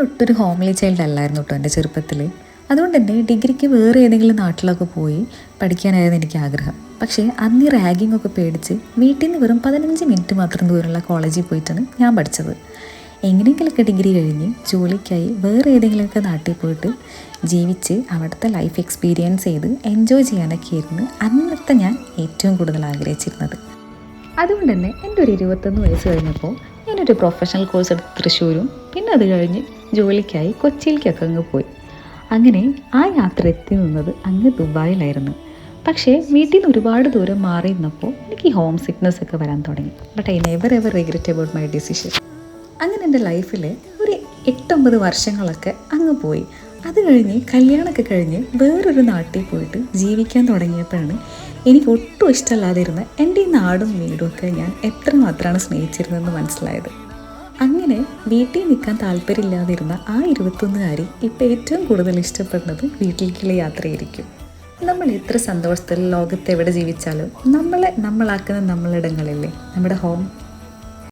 ഒട്ടൊരു homely child അല്ലായിരുന്നു കേട്ടോ എന്റെ ചെറുപ്പത്തിൽ അതുകൊണ്ട് തന്നെ ഡിഗ്രിക്ക് വേറെ ഏതെങ്കിലും നാട്ടിലൊക്കെ പോയി പഠിക്കാനായിരുന്നു എനിക്ക് ആഗ്രഹം പക്ഷേ അന്ന് ഈ റാഗിംഗ് ഒക്കെ പേടിച്ച് വീട്ടിൽ നിന്ന് വെറും പതിനഞ്ച് മിനിറ്റ് മാത്രം ദൂരമുള്ള കോളേജിൽ പോയിട്ടാണ് ഞാൻ പഠിച്ചത്. എങ്ങനെയെങ്കിലുമൊക്കെ ഡിഗ്രി കഴിഞ്ഞ് ജോലിക്കായി വേറെ ഏതെങ്കിലുമൊക്കെ നാട്ടിൽ പോയിട്ട് ജീവിച്ച് അവിടുത്തെ ലൈഫ് എക്സ്പീരിയൻസ് ചെയ്ത് എൻജോയ് ചെയ്യാനൊക്കെ ആയിരുന്നു അന്നത്തെ ഞാൻ ഏറ്റവും കൂടുതൽ ആഗ്രഹിച്ചിരുന്നത്. അതുകൊണ്ട് തന്നെ എന്റെ ഒരു ഇരുപത്തൊന്ന് വയസ്സ് കഴിഞ്ഞപ്പോൾ ഞാനൊരു പ്രൊഫഷണൽ കോഴ്സ് എടുത്ത് തൃശ്ശൂരും പിന്നെ അത് കഴിഞ്ഞ് ജോലിക്കായി കൊച്ചിയിലേക്കൊക്കെ അങ്ങ് പോയി. അങ്ങനെ ആ യാത്ര എത്തി നിന്നത് അങ്ങ് ദുബായിലായിരുന്നു. പക്ഷേ വീട്ടിൽ നിന്ന് ഒരുപാട് ദൂരം മാറി നിന്നപ്പോൾ എനിക്ക് ഹോം സിക്നസ് ഒക്കെ വരാൻ തുടങ്ങി. But I never ever regret about my decision അങ്ങനെ എന്റെ ലൈഫിൽ ഒരു എട്ടൊമ്പത് വർഷങ്ങളൊക്കെ അങ്ങ് പോയി. അത് കഴിഞ്ഞ് കല്യാണമൊക്കെ കഴിഞ്ഞ് വേറൊരു നാട്ടിൽ പോയിട്ട് ജീവിക്കാൻ തുടങ്ങിയപ്പോഴാണ് എനിക്ക് ഒട്ടും ഇഷ്ടമല്ലാതിരുന്ന എന്റെ ഈ നാടും വീടും ഒക്കെ ഞാൻ എത്രമാത്രമാണ് സ്നേഹിച്ചിരുന്നതെന്ന് മനസ്സിലായത്. അങ്ങനെ വീട്ടിൽ നിൽക്കാൻ താല്പര്യമില്ലാതിരുന്ന ആ ഇരുപത്തൊന്നുകാരി ഇപ്പം ഏറ്റവും കൂടുതൽ ഇഷ്ടപ്പെടുന്നത് വീട്ടിലേക്കുള്ള യാത്രയായിരിക്കും. നമ്മൾ എത്ര സന്തോഷത്തിൽ ലോകത്ത് എവിടെ ജീവിച്ചാലും നമ്മളെ നമ്മളാക്കുന്ന നമ്മളിടങ്ങളില്ലേ? നമ്മുടെ ഹോം